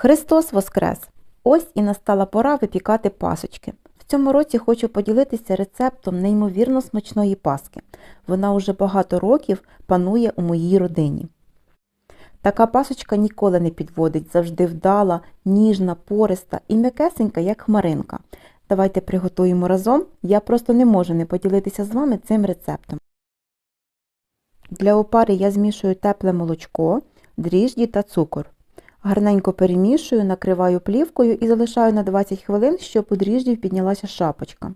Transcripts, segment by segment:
Христос Воскрес! Ось і настала пора випікати пасочки. В цьому році хочу поділитися рецептом неймовірно смачної паски. Вона уже багато років панує у моїй родині. Така пасочка ніколи не підводить, завжди вдала, ніжна, пориста і м'якесенька, як хмаринка. Давайте приготуємо разом, я просто не можу не поділитися з вами цим рецептом. Для опари я змішую тепле молочко, дріжджі та цукор. Гарненько перемішую, накриваю плівкою і залишаю на 20 хвилин, щоб у дріжджів піднялася шапочка.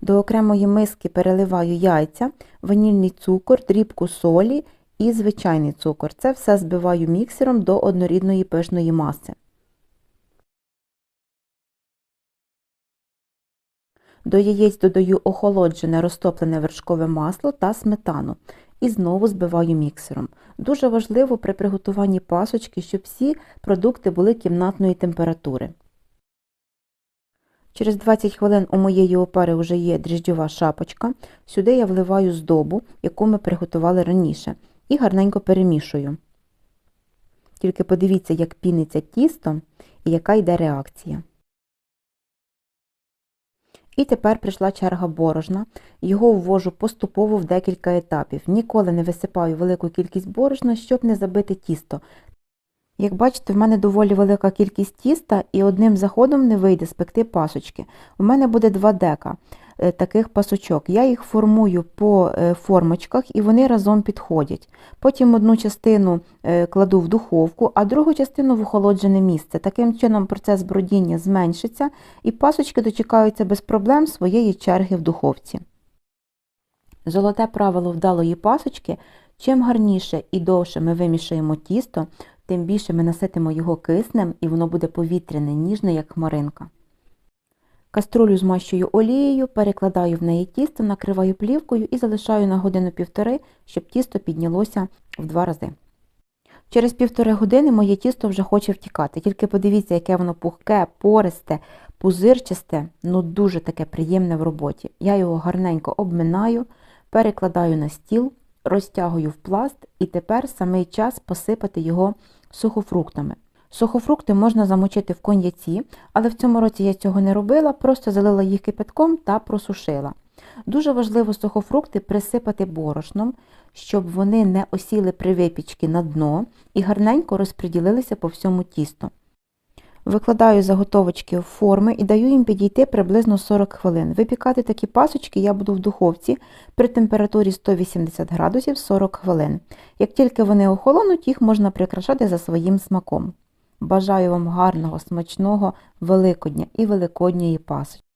До окремої миски переливаю яйця, ванільний цукор, дрібку солі і звичайний цукор. Це все збиваю міксером до однорідної пишної маси. До яєць додаю охолоджене розтоплене вершкове масло та сметану і знову збиваю міксером. Дуже важливо при приготуванні пасочки, щоб всі продукти були кімнатної температури. Через 20 хвилин у моєї опари вже є дріжджова шапочка. Сюди я вливаю здобу, яку ми приготували раніше, і гарненько перемішую. Тільки подивіться, як піниться тісто і яка йде реакція. І тепер прийшла черга борошна. Його ввожу поступово в декілька етапів. Ніколи не висипаю велику кількість борошна, щоб не забити тісто. Як бачите, в мене доволі велика кількість тіста і одним заходом не вийде спекти пасочки. У мене буде два дека таких пасочок. Я їх формую по е, формочках і вони разом підходять. Потім одну частину е, кладу в духовку, а другу частину в охолоджене місце. Таким чином процес бродіння зменшиться і пасочки дочекаються без проблем своєї черги в духовці. Золоте правило вдалої пасочки чим гарніше і довше ми вимішаємо тісто, тим більше ми наситимо його киснем і воно буде повітряне, ніжне, як хмаринка. Каструлю змащую олією, перекладаю в неї тісто, накриваю плівкою і залишаю на годину-півтори, щоб тісто піднялося в два рази. Через півтори години моє тісто вже хоче втікати. Тільки подивіться, яке воно пухке, пористе, пузирчасте, ну дуже таке приємне в роботі. Я його гарненько обминаю, перекладаю на стіл, розтягую в пласт і тепер самий час посипати його сухофруктами. Сухофрукти можна замочити в коньяці, але в цьому році я цього не робила, просто залила їх кипятком та просушила. Дуже важливо сухофрукти присипати борошном, щоб вони не осіли при випічці на дно і гарненько розподілилися по всьому тісту. Викладаю заготовочки в форми і даю їм підійти приблизно 40 хвилин. Випікати такі пасочки я буду в духовці при температурі 180 градусів 40 хвилин. Як тільки вони охолонуть, їх можна прикрашати за своїм смаком. Бажаю вам гарного, смачного Великодня і Великодньої пасочки.